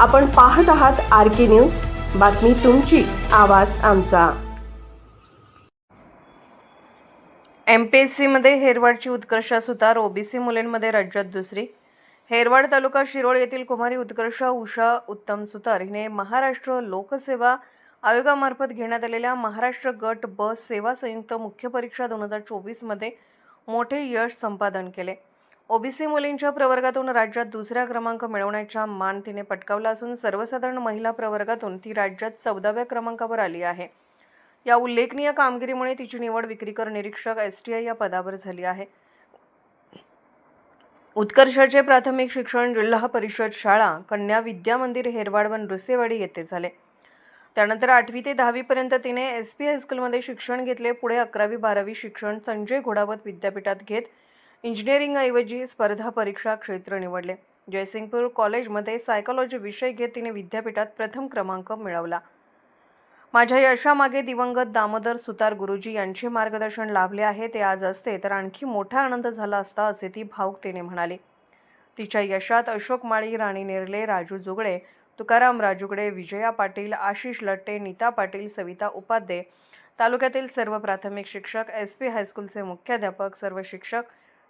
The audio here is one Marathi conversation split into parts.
आपण पाहत आहात आर के न्यूज. बातमी तुमची आवाज आमचा. एम पी एस सीमध्ये हेरवाडची उत्कर्ष सुतार ओबीसी मुलींमध्ये राज्यात दुसरी. हेरवाड तालुका शिरोळ येथील कुमारी उत्कर्ष उषा उत्तम सुतार हिने महाराष्ट्र लोकसेवा आयोगामार्फत घेण्यात आलेल्या महाराष्ट्र गट बस सेवा संयुक्त मुख्य परीक्षा दोन हजार चोवीसमध्ये मोठे यश संपादन केले. ओबीसी मुलींच्या प्रवर्गातून राज्यात दुसरा क्रमांक मिळवण्याचा मान तिने पटकावला असून सर्वसाधारण महिला प्रवर्गातून ती राज्यात चौदाव्या क्रमांकावर आली आहे. या उल्लेखनीय कामगिरीमुळे तिची निवड विक्रीकर निरीक्षक एस टी आय या पदावर झाली आहे. उत्कर्षाचे प्राथमिक शिक्षण जिल्हा परिषद शाळा कन्या विद्या मंदिर हेरवाड व नृसेवाडी येथे झाले. त्यानंतर आठवी ते दहावीपर्यंत तिने एस पी हायस्कूलमध्ये शिक्षण घेतले. पुढे अकरावी बारावी शिक्षण संजय घोडावत विद्यापीठात घेत इंजिनिअरिंगऐवजी स्पर्धा परीक्षा क्षेत्र निवडले. जयसिंगपूर कॉलेजमध्ये सायकोलॉजी विषय घेत तिने विद्यापीठात प्रथम क्रमांक मिळवला. माझ्या यशामागे दिवंगत दामोदर सुतार गुरुजी यांचे मार्गदर्शन लाभले आहे ते आज असते तर आणखी मोठा आनंद झाला असता असे ती भावुकतेने म्हणाली. तिच्या यशात अशोक माळी राणी नेरले राजू जुगडे तुकाराम राजुगडे विजया पाटील आशिष लट्टे नीता पाटील सविता उपाध्ये तालुक्यातील सर्व प्राथमिक शिक्षक एस पी हायस्कूलचे मुख्याध्यापक सर्व शिक्षक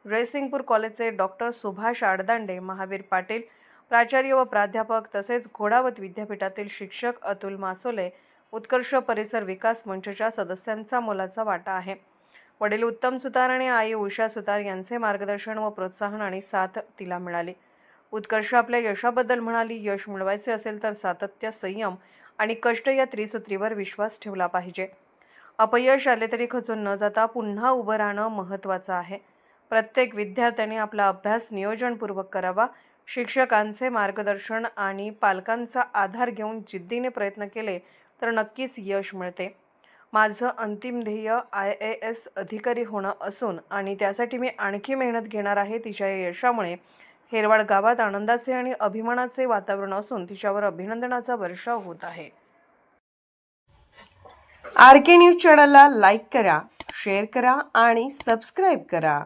जयसिंगपूर कॉलेजचे डॉक्टर सुभाष आडदांडे महावीर पाटील प्राचार्य व प्राध्यापक तसेच घोडावत विद्यापीठातील शिक्षक अतुल मासोले उत्कर्ष परिसर विकास मंचच्या सदस्यांचा मोलाचा वाटा आहे. वडील उत्तम सुतार आणि आई उषा सुतार यांचे मार्गदर्शन व प्रोत्साहन आणि साथ तिला मिळाली. उत्कर्ष आपल्या यशाबद्दल म्हणाली यश मिळवायचे असेल तर सातत्य संयम आणि कष्ट या त्रिसूत्रीवर विश्वास ठेवला पाहिजे. अपयश आले तरी खचून न जाता पुन्हा उभं राहणं महत्त्वाचं आहे. प्रत्येक विद्यार्थ्याने आपला अभ्यास नियोजनपूर्वक करावा. शिक्षकांचे मार्गदर्शन आणि पालकांचा आधार घेऊन जिद्दीने प्रयत्न केले तर नक्कीच यश मिळते. माझं अंतिम ध्येय आय ए एस अधिकारी होणं असून आणि त्यासाठी मी आणखी मेहनत घेणार आहे तिच्या या यशामुळे. हेरवाड गावात आनंदाचे आणि अभिमानाचे वातावरण असून तिच्यावर अभिनंदनाचा वर्षाव होत आहे. आर के न्यूज चॅनलला लाईक करा शेअर करा आणि सबस्क्राईब करा.